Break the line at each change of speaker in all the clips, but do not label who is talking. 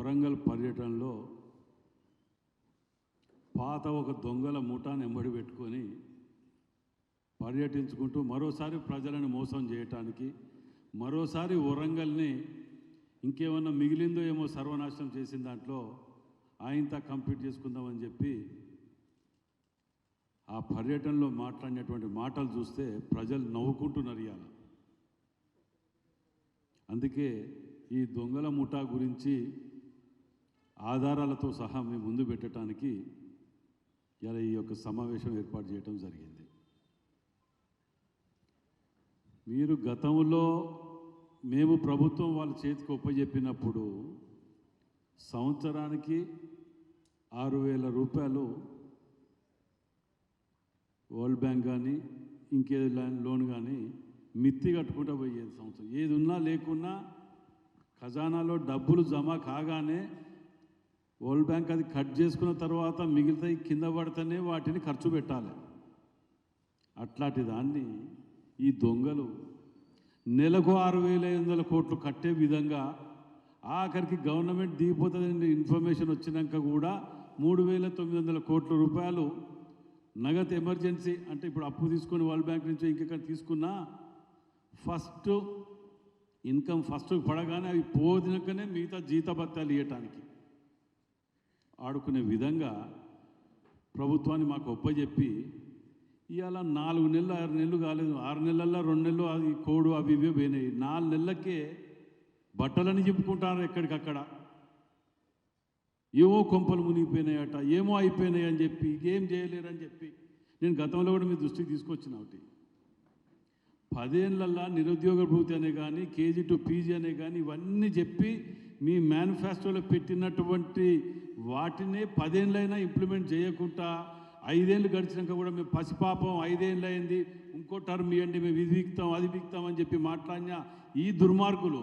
వరంగల్ పర్యటనలో పాత ఒక దొంగల ముఠాన్ని ఎంబడి పెట్టుకొని పర్యటించుకుంటూ మరోసారి ప్రజలను మోసం చేయటానికి మరోసారి వరంగల్ని ఇంకేమన్నా మిగిలిందో ఏమో సర్వనాశనం చేసిన దాంట్లో ఆయనతో కంప్లీట్ చేసుకుందామని చెప్పి ఆ పర్యటనలో మాట్లాడినటువంటి మాటలు చూస్తే ప్రజలు నవ్వుకుంటున్నారు ఇవాళ. అందుకే ఈ దొంగల ముఠా గురించి ఆధారాలతో సహా మేము ముందు పెట్టడానికి ఇలా ఈ యొక్క సమావేశం ఏర్పాటు చేయడం జరిగింది. మీరు గతంలో మేము ప్రభుత్వం వాళ్ళ చేతికి ఒప్పజెప్పినప్పుడు సంవత్సరానికి ఆరు వేల రూపాయలు వరల్డ్ బ్యాంక్ కానీ ఇంకేది లోన్ కానీ మిత్తి కట్టుకుంటూ పోయేది సంవత్సరం. ఏది ఉన్నా లేకున్నా ఖజానాలో డబ్బులు జమ కాగానే వరల్డ్ బ్యాంక్ అది కట్ చేసుకున్న తర్వాత మిగిలితే కింద పడితేనే వాటిని ఖర్చు పెట్టాలి. అట్లాంటి దాన్ని ఈ దొంగలు నెలకు ఆరు వేల ఐదు వందల కోట్లు కట్టే విధంగా ఆఖరికి గవర్నమెంట్ దిగిపోతుందని ఇన్ఫర్మేషన్ వచ్చినాక కూడా మూడు వేల తొమ్మిది వందల కోట్ల రూపాయలు నగదు ఎమర్జెన్సీ అంటే ఇప్పుడు అప్పు తీసుకొని వరల్డ్ బ్యాంక్ నుంచి ఇంకెక్కడ తీసుకున్నా ఫస్ట్ ఇన్కమ్ ఫస్ట్ పడగానే అవి పోదినకనే మిగతా జీతభత్యాలు ఇవ్వటానికి ఆడుకునే విధంగా ప్రభుత్వాన్ని మాకు ఒప్పజెప్పి ఇవాళ నాలుగు నెలలు ఆరు నెలలు కాలేదు. ఆరు నెలల్లో రెండు నెలలు అది కోడు అవి ఇవే పోయినాయి. నాలుగు నెలలకే బట్టలని చెప్పుకుంటారు ఎక్కడికక్కడ. ఏవో కొంపలు మునిగిపోయినాయట ఏమో అయిపోయినాయి అని చెప్పి ఏం చేయలేరని చెప్పి నేను గతంలో కూడా మీ దృష్టికి తీసుకొచ్చిన ఒకటి. పదేళ్ళల్లా నిరుద్యోగ భూతి అనే కానీ కేజీ టు పీజీ అనే కానీ ఇవన్నీ చెప్పి మీ మేనిఫెస్టోలో పెట్టినటువంటి వాటినే పదేళ్ళైనా ఇంప్లిమెంట్ చేయకుండా ఐదేళ్ళు గడిచినాక కూడా మేము పసిపాపం ఐదేళ్ళు అయింది ఇంకో టర్మ్ ఇవ్వండి మేము ఇది బిక్తాం అది బిక్తాం అని చెప్పి మాట్లాడిన ఈ దుర్మార్గులు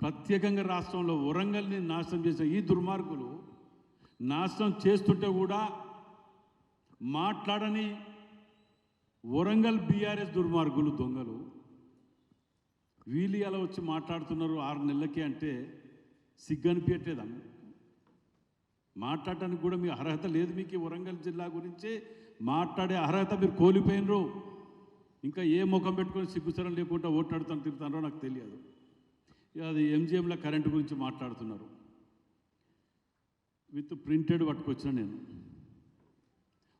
ప్రత్యేకంగా రాష్ట్రంలో వరంగల్ని నాశనం చేసిన ఈ దుర్మార్గులు నాశనం చేస్తుంటే కూడా మాట్లాడని వరంగల్ బీఆర్ఎస్ దుర్మార్గులు దొంగలు. వీళ్ళు ఎలా వచ్చి మాట్లాడుతున్నారు ఆరు నెలలకి అంటే సిగ్గనిపించట్లేదా మాట్లాడటానికి కూడా మీ అర్హత లేదు మీకు వరంగల్ జిల్లా గురించి. మాట్లాడే అర్హత మీరు కోల్పోయినరు. ఇంకా ఏ ముఖం పెట్టుకొని సిగ్గుసరం లేకుండా ఓట్లాడుతాను తిరుగుతారో నాకు తెలియదు. ఇక అది ఎంజిఎంల కరెంటు గురించి మాట్లాడుతున్నారు. విత్ ప్రింటెడ్ పట్టుకొచ్చిన నేను.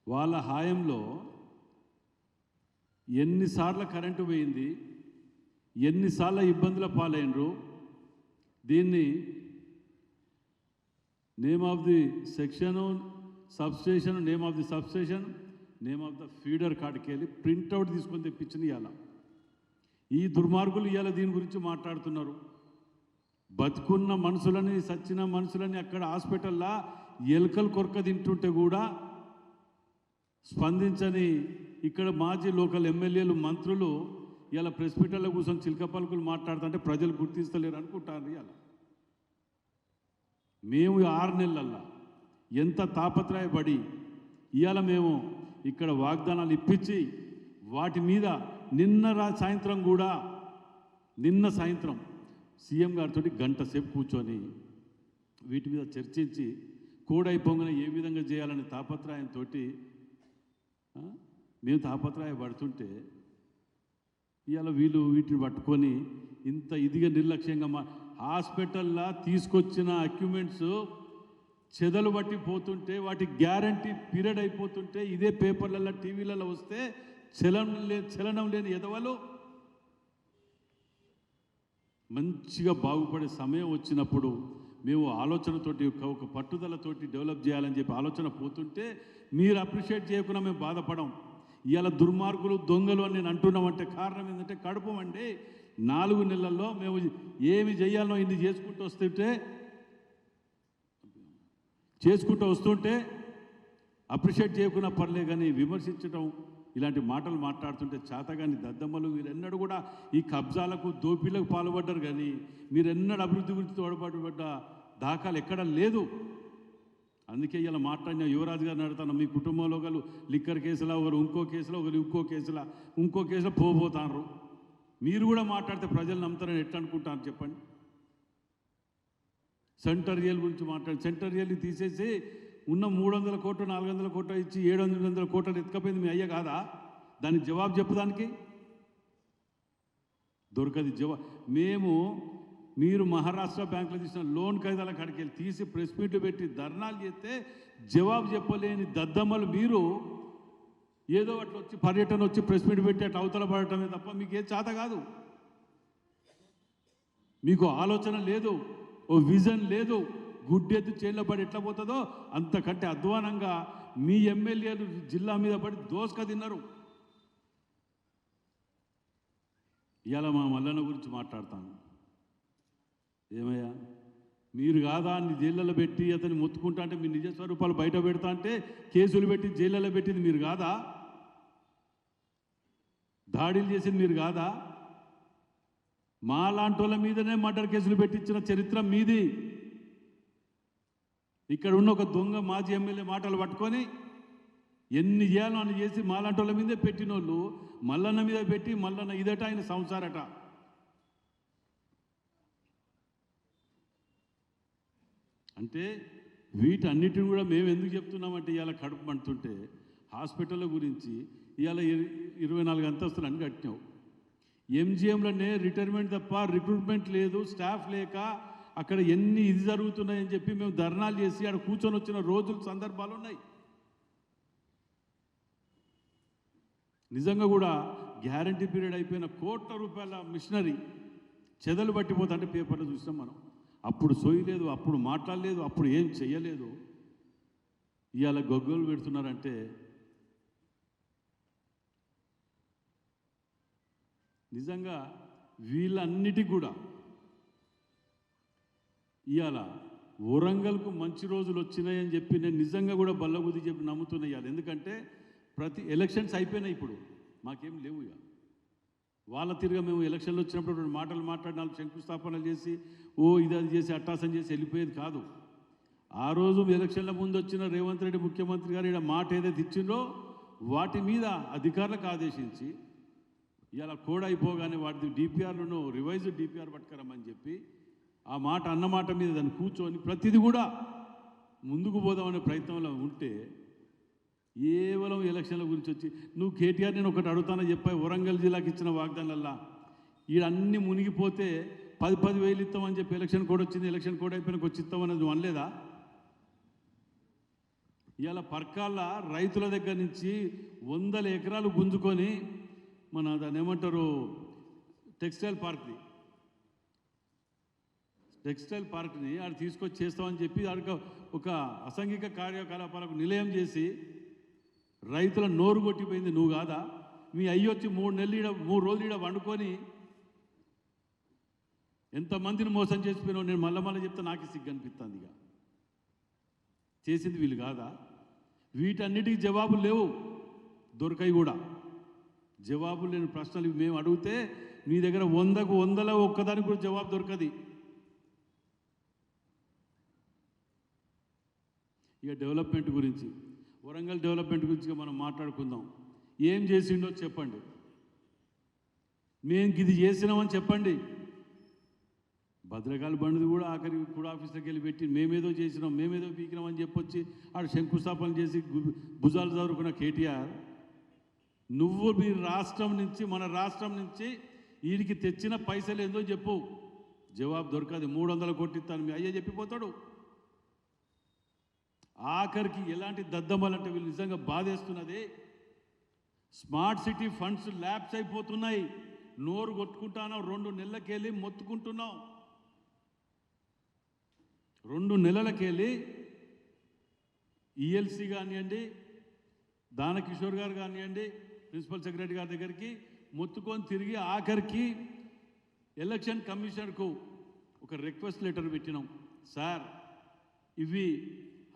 వాళ్ళ హాయంలో ఎన్నిసార్లు కరెంటు పోయింది ఎన్నిసార్లు ఇబ్బందుల పాలైనరు దీన్ని name of the section substation name of the substation name of the feeder కాడికి వెళ్ళి ప్రింట్అవుట్ తీసుకొని తెప్పించిన ఇవాళ ఈ దుర్మార్గులు ఇవాళ దీని గురించి మాట్లాడుతున్నారు. బతుకున్న మనుషులని సచ్చిన మనుషులని అక్కడ హాస్పిటల్లా ఎలుకలు కొరక తింటుంటే కూడా స్పందించని ఇక్కడ మాజీ లోకల్ ఎమ్మెల్యేలు మంత్రులు ఇలా ప్రెస్ మీటర్లో కూర్చొని చిలక పలుకులు మాట్లాడుతుంటే ప్రజలు గుర్తిస్తలేరు అనుకుంటారు ఇలా మేము ఆరు నెలలల్లా ఎంత తాపత్రయపడి ఇవాళ మేము ఇక్కడ వాగ్దానాలు ఇప్పించి వాటి మీద నిన్న రా సాయంత్రం కూడా నిన్న సాయంత్రం సీఎం గారితో గంట సేపు కూర్చొని వీటి మీద చర్చించి కోడైపోగానే ఏ విధంగా చేయాలనే తాపత్రయంతో మేము తాపత్రయపడుతుంటే ఇవాళ వీళ్ళు వీటిని పట్టుకొని ఇంత ఇదిగా నిర్లక్ష్యంగా మా హాస్పిటల్లా తీసుకొచ్చిన అక్యుమెంట్స్ చెదలు బట్టి పోతుంటే వాటి గ్యారంటీ పీరియడ్ అయిపోతుంటే ఇదే పేపర్లలో టీవీలలో వస్తే చలనం లే చలనం లేని ఎదవలు మంచిగా బాగుపడే సమయం వచ్చినప్పుడు మేము ఆలోచనతోటి ఒక ఒక పట్టుదలతోటి డెవలప్ చేయాలని చెప్పి ఆలోచన పోతుంటే మీరు అప్రిషియేట్ చేయకుండా మేము బాధపడం. ఇవాళ దుర్మార్గులు దొంగలు అని నేను అంటున్నామంటే కారణం ఏంటంటే కడుపు అండి నాలుగు నెలల్లో మేము ఏమి చేయాలనో ఇన్ని చేసుకుంటూ వస్తుంటే చేసుకుంటూ వస్తుంటే అప్రిషియేట్ చేయకుండా పర్లే కానీ విమర్శించడం ఇలాంటి మాటలు మాట్లాడుతుంటే చాతగాని దద్దమ్మలు మీరెన్నడూ కూడా ఈ కబ్జాలకు దోపిలకు పాల్పడ్డారు కానీ మీరెన్నడూ అభివృద్ధి గురించి తోడ్పాటుపడ్డ దాఖలు ఎక్కడ లేదు. అందుకే ఇలా మాట్లాడిన యువరాజు గారిని అడుగుతాను మీ కుటుంబంలో ఒకరు లిక్కర్ కేసులో ఒకరు ఇంకో కేసులో ఒకరు ఇంకో కేసులో ఇంకో కేసులో పోబోతారు మీరు కూడా మాట్లాడితే ప్రజలు నమ్ముతారని ఎట్లా అనుకుంటారు చెప్పండి? సెంటర్ రియల్ గురించి మాట్లాడి సెంటర్ రియల్ని తీసేసి ఉన్న మూడు వందల కోట్లు నాలుగు వందల కోట్లు ఇచ్చి ఏడు వందల వందల కోట్లు ఎత్తుకపోయింది మీ అయ్య కాదా? దానికి జవాబు చెప్పడానికి దొరకదు జవా మేము మీరు మహారాష్ట్ర బ్యాంకులో తీసిన లోన్ ఖైదాల కాడికి వెళ్ళి తీసి ప్రెస్ మీట్ పెట్టి ధర్నాలు చేస్తే జవాబు చెప్పలేని దద్దమ్మలు మీరు ఏదో అట్లా వచ్చి పర్యటన వచ్చి ప్రెస్ మీట్ పెట్టి అట్లా అవతల పడటమే తప్ప మీకు ఏ చేత కాదు. మీకు ఆలోచన లేదు ఓ విజన్ లేదు గుడ్డెత్తు చేళ్ళ పడి ఎట్లా పోతుందో అంతకంటే అధ్వానంగా మీ ఎమ్మెల్యేలు జిల్లా మీద పడి దోసక తిన్నారు. ఇవాళ మా మల్లన్న గురించి మాట్లాడతాను. ఏమయ్యా? మీరు కాదా అన్ని జైళ్ళలో పెట్టి అతన్ని మొత్తుకుంటా అంటే మీ నిజ స్వరూపాలు బయట పెడతా అంటే కేసులు పెట్టి జైళ్ళలో పెట్టింది మీరు కాదా? దాడులు చేసింది మీరు కాదా? మా లాంటి వాళ్ళ మీదనే మర్డర్ కేసులు పెట్టించిన చరిత్ర మీది. ఇక్కడ ఉన్న ఒక దొంగ మాజీ ఎమ్మెల్యే మాటలు పట్టుకొని ఎన్ని చేయాలో అని చేసి మాలాంటి వాళ్ళ మీదే పెట్టిన వాళ్ళు మల్లన్న మీద పెట్టి మల్లన్న ఇదట ఆయన సంసారట. అంటే వీటన్నిటిని కూడా మేము ఎందుకు చెప్తున్నామంటే ఇవాళ కడుపు మంటుంటే హాస్పిటల్ గురించి ఇవాళ ఇరవై నాలుగు అంతస్తులు అని కట్టినావు. ఎంజిఎంలోనే రిటైర్మెంట్ తప్ప రిక్రూట్మెంట్ లేదు స్టాఫ్ లేక అక్కడ ఎన్ని ఇది జరుగుతున్నాయని చెప్పి మేము ధర్నాలు చేసి అక్కడ కూర్చొని వచ్చిన రోజులు సందర్భాలు ఉన్నాయి. నిజంగా కూడా గ్యారంటీ పీరియడ్ అయిపోయిన కోట్ల రూపాయల మిషనరీ చెదలు పట్టిపోతా అంటే పేపర్లో చూసినాం మనం. అప్పుడు సోయలేదు అప్పుడు మాట్లాడలేదు అప్పుడు ఏం చెయ్యలేదు. ఇవాళ గొగ్గోలు పెడుతున్నారంటే నిజంగా వీళ్ళన్నిటి కూడా ఇవాళ వరంగల్కు మంచి రోజులు వచ్చినాయని చెప్పి నేను నిజంగా కూడా బల్లబుద్ధి చెప్పి నమ్ముతున్నా ఇవాళ ఎందుకంటే ప్రతి ఎలక్షన్స్ అయిపోయినాయి ఇప్పుడు. మాకేం లేవు ఇక వాళ్ళ తిరిగా మేము ఎలక్షన్లు వచ్చినప్పుడు రెండు మాటలు మాట్లాడి నాలుగు శంకుస్థాపనలు చేసి ఓ ఇది అది చేసి అట్టాసం చేసి వెళ్ళిపోయేది కాదు. ఆ రోజు ఎలక్షన్ల ముందు వచ్చిన రేవంత్ రెడ్డి ముఖ్యమంత్రి గారు ఇక్కడ మాట ఏదైతే ఇచ్చిందో వాటి మీద అధికారులకు ఆదేశించి ఇలా కోడ్ అయిపోగానే వాటి డిపిఆర్లను రివైజ్ డిపిఆర్ పట్టుకురమ్మని చెప్పి ఆ మాట అన్న మాట మీద దాన్ని కూర్చొని ప్రతిదీ కూడా ముందుకు పోదామనే ప్రయత్నంలో ఉంటే కేవలం ఎలక్షన్ల గురించి వచ్చి నువ్వు కేటీఆర్ నేను ఒకటి అడుగుతానని చెప్పాయి వరంగల్ జిల్లాకి ఇచ్చిన వాగ్దానాలల్లా? ఈడన్నీ మునిగిపోతే పది పది వేలు ఇస్తామని చెప్పి ఎలక్షన్ కోడ్ వచ్చింది ఎలక్షన్ కోడ్ అయిపోయినాక వచ్చి ఇస్తామని నువ్వు అనలేదా? ఇవాళ పర్కాల రైతుల దగ్గర నుంచి వందల ఎకరాలు గుంజుకొని మన దాన్ని ఏమంటారు? టెక్స్టైల్ పార్క్ది. టెక్స్టైల్ పార్క్ని ఆడ తీసుకొచ్చి చేస్తామని చెప్పి ఆడికి ఒక అసాంఘిక కార్యకలాపాలకు నిలయం చేసి రైతుల నోరు కొట్టిపోయింది. నువ్వు కాదా? మీ అయ్యి వచ్చి మూడు నెలలు ఈడ మూడు రోజులు ఈడ వండుకొని ఎంతమందిని మోసం చేసిపోయినావు? నేను మళ్ళీ మళ్ళీ చెప్తే నాకు సిగ్గు అనిపిస్తుంది ఇక. చేసింది వీళ్ళు కాదా? వీటన్నిటికీ జవాబులు లేవు. దొరకాయి కూడా. జవాబులు లేని ప్రశ్నలు మేము అడిగితే నీ దగ్గర వందకు వందల ఒక్కదానికి కూడా జవాబు దొరకది. ఇక డెవలప్మెంట్ గురించి వరంగల్ డెవలప్మెంట్ గురించి మనం మాట్లాడుకుందాం. ఏం చేసిండో చెప్పండి. మేము ఇది చేసినామని చెప్పండి. భద్రకాళి బండిది కూడా ఆఖరి కూడా ఆఫీస్లోకి వెళ్ళి పెట్టి మేమేదో చేసినాం మేమేదో పీకినామని చెప్పొచ్చి ఆడ శంకుస్థాపన చేసి భుజాలు చదువుకున్న కేటీఆర్ నువ్వు మీ రాష్ట్రం నుంచి మన రాష్ట్రం నుంచి వీడికి తెచ్చిన పైసలు ఏందో చెప్పు. జవాబు దొరకదు. మూడు వందల కొట్టిస్తాను. మీ అయ్యే చెప్పిపోతాడు. ఆఖరికి ఎలాంటి దద్దమ్మలంటే వీళ్ళు నిజంగా బాధేస్తున్నది. స్మార్ట్ సిటీ ఫండ్స్ ల్యాబ్స్ అయిపోతున్నాయి. నోరు కొట్టుకుంటానావు రెండు నెలలకెళ్ళి మొత్తుకుంటున్నావు. రెండు నెలలకెళ్ళి ఈఎల్సి కానివ్వండి దానకిషోర్ గారు కానివ్వండి ప్రిన్సిపల్ సెక్రటరీ గారి దగ్గరికి మొత్తుకొని తిరిగి ఆఖరికి ఎలక్షన్ కమిషనర్కు ఒక రిక్వెస్ట్ లెటర్ పెట్టినాం. సార్ ఇవి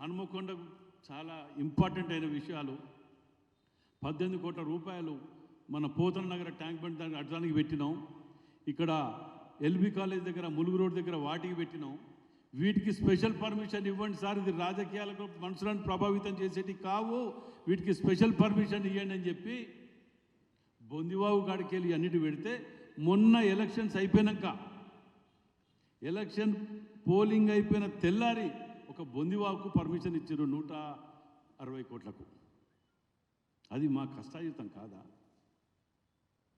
హనుమకొండకు చాలా ఇంపార్టెంట్ అయిన విషయాలు. పద్దెనిమిది కోట్ల రూపాయలు మన పోతన నగర ట్యాంక్ బండ్ దగ్గర అడ్డానికి పెట్టినాం. ఇక్కడ ఎల్బీ కాలేజ్ దగ్గర ములుగు రోడ్ దగ్గర వాటికి పెట్టినాం. వీటికి స్పెషల్ పర్మిషన్ ఇవ్వండి సార్ ఇది రాజకీయాలకు మనుషులను ప్రభావితం చేసేటి కావు. వీటికి స్పెషల్ పర్మిషన్ ఇవ్వండి అని చెప్పి బొందివావు కాడికి వెళ్ళి అన్నిటి పెడితే మొన్న ఎలక్షన్స్ అయిపోయినాక ఎలక్షన్ పోలింగ్ అయిపోయిన తెల్లారి ఒక బొందివాకు పర్మిషన్ ఇచ్చారు నూట అరవై కోట్లకు. అది మా కష్టాయుతం కాదా?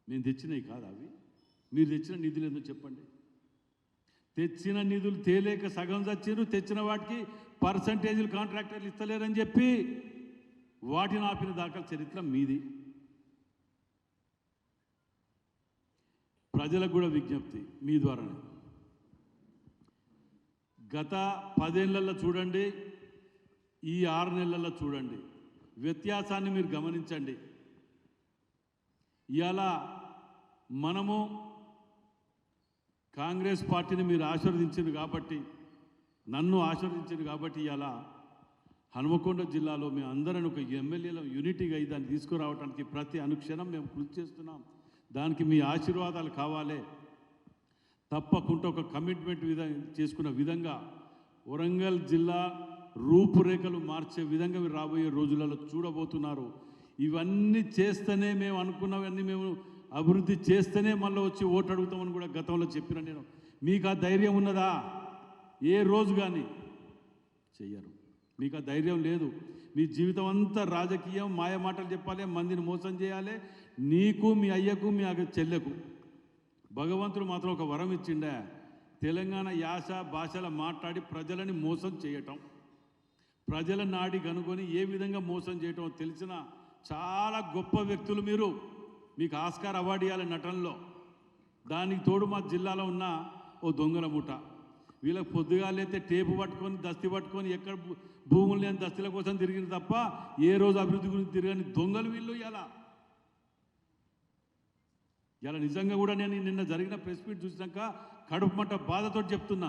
మేము తెచ్చినవి కాదా అవి? మీరు తెచ్చిన నిధులు ఏందో చెప్పండి. తెచ్చిన నిధులు తేలేక సగం చచ్చారు తెచ్చిన వాటికి పర్సంటేజీలు కాంట్రాక్టర్లు ఇస్తలేరని చెప్పి వాటిని ఆపిన దాకా చరిత్ర మీది. ప్రజలకు కూడా విజ్ఞప్తి మీ ద్వారానే. గత పదేళ్ళలో చూడండి ఈ ఆరు నెలల్లో చూడండి వ్యత్యాసాన్ని మీరు గమనించండి. ఇవాళ మనము కాంగ్రెస్ పార్టీని మీరు ఆశీర్వదించారు కాబట్టి నన్ను ఆశీర్వదించారు కాబట్టి ఇలా హనుమకొండ జిల్లాలో మేము అందరం ఒక ఎమ్మెల్యేల యూనిటీగా దాన్ని తీసుకురావడానికి ప్రతి అనుక్షణం మేము కృషి చేస్తున్నాం. దానికి మీ ఆశీర్వాదాలు కావాలి. తప్పకుండా ఒక కమిట్మెంట్ విధ చేసుకున్న విధంగా వరంగల్ జిల్లా రూపురేఖలు మార్చే విధంగా మీరు రాబోయే రోజులలో చూడబోతున్నారు. ఇవన్నీ చేస్తేనే మేము అనుకున్నవన్నీ మేము అభివృద్ధి చేస్తేనే మళ్ళీ వచ్చి ఓటు అడుగుతామని కూడా గతంలో చెప్పిన నేను. మీకు ఆ ధైర్యం ఉన్నదా? ఏ రోజు కానీ చెయ్యరు. మీకు ఆ ధైర్యం లేదు. మీ జీవితం అంతా రాజకీయం మాయ మాటలు చెప్పాలి మందిని మోసం చేయాలి. నీకు మీ అయ్యకు మీ అక్క చెల్లెకు. భగవంతుడు మాత్రం ఒక వరం ఇచ్చిండే? తెలంగాణ యాస భాషల మాట్లాడి ప్రజలని మోసం చేయటం. ప్రజల నాడి కనుగొని ఏ విధంగా మోసం చేయటం తెలిసిన చాలా గొప్ప వ్యక్తులు మీరు. మీకు ఆస్కార్ అవార్డు ఇవ్వాలి నటనలో. దానికి తోడు మా జిల్లాలో ఉన్న ఓ దొంగల ముఠ వీళ్ళకి పొద్దుగాలైతే టేపు పట్టుకొని దస్తి పట్టుకొని ఎక్కడ భూములు లేని దస్తుల కోసం తిరిగిన తప్ప ఏ రోజు అభివృద్ధి గురించి తిరగని దొంగలు వీళ్ళు ఇలా ఇలా నిజంగా కూడా నేను నిన్న జరిగిన ప్రెస్ మీట్ చూసినాక కడుపు మంట బాధతో చెప్తున్నా.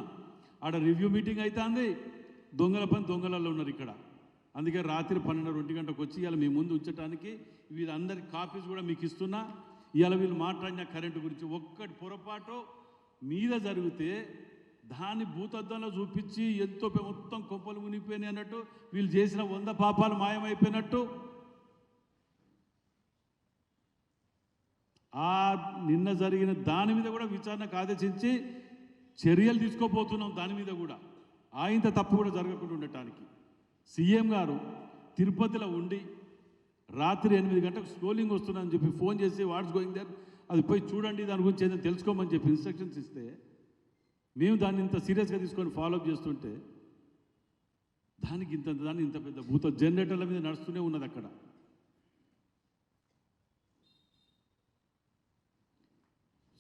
ఆడ రివ్యూ మీటింగ్ అవుతుంది దొంగల పని దొంగలలో ఉన్నారు ఇక్కడ. అందుకే రాత్రి పన్నెండు ఒంటి గంటకు వచ్చి ఇలా మీ ముందు ఉంచడానికి వీళ్ళందరి కాపీస్ కూడా మీకు ఇస్తున్నా. ఇవాళ వీళ్ళు మాట్లాడిన కరెంటు గురించి ఒక్కటి పొరపాటు మీద జరిగితే దాన్ని భూతద్దంలో చూపించి ఎంతో మొత్తం కొంపలు మునిగిపోయినాయి అన్నట్టు వీళ్ళు చేసిన వంద పాపాలు మాయమైపోయినట్టు. ఆ నిన్న జరిగిన దాని మీద కూడా విచారణకు ఆదేశించి చర్యలు తీసుకోబోతున్నాం దాని మీద కూడా. ఆయంత తప్పు కూడా జరగకుండా ఉండటానికి. సీఎం గారు తిరుపతిలో ఉండి రాత్రి ఎనిమిది గంటలకు స్కోలింగ్ వస్తుందని చెప్పి ఫోన్ చేసి వాట్స్ గోయింగ్ దర్? అది పోయి చూడండి దాని గురించి ఏదైనా తెలుసుకోమని చెప్పి ఇన్స్ట్రక్షన్స్ ఇస్తే మేము దాన్ని ఇంత సీరియస్గా తీసుకొని ఫాలోఅప్ చేస్తుంటే దానికి ఇంత దాన్ని ఇంత పెద్ద భూత జనరేటర్ల మీద నడుస్తూనే ఉన్నది అక్కడ.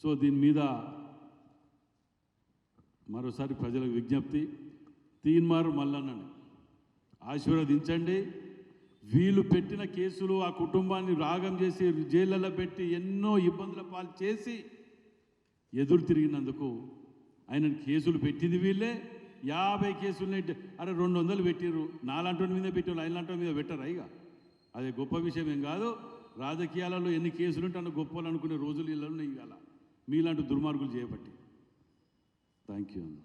సో దీని మీద మరోసారి ప్రజలకు విజ్ఞప్తి తీన్మారు మల్లన్నని ఆశీర్వదించండి. వీళ్ళు పెట్టిన కేసులు ఆ కుటుంబాన్ని రాగం చేసి జైళ్ళలో పెట్టి ఎన్నో ఇబ్బందుల పాలు చేసి ఎదురు తిరిగినందుకు ఆయన కేసులు పెట్టింది వీళ్ళే. యాభై కేసులు అరే రెండు వందలు పెట్టిర్రు. నాలాంటి మీద పెట్టారు ఆయనలాంటి మీద పెట్టరు ఇక అదే గొప్ప విషయం ఏం కాదు. రాజకీయాలలో ఎన్ని కేసులు ఉంటే అన్న గొప్పలు అనుకునే రోజులు ఇళ్ళలో ఇవ్వాల మీలాంటి దుర్మార్గులు చేయబట్టి. థ్యాంక్ యూ అన్న.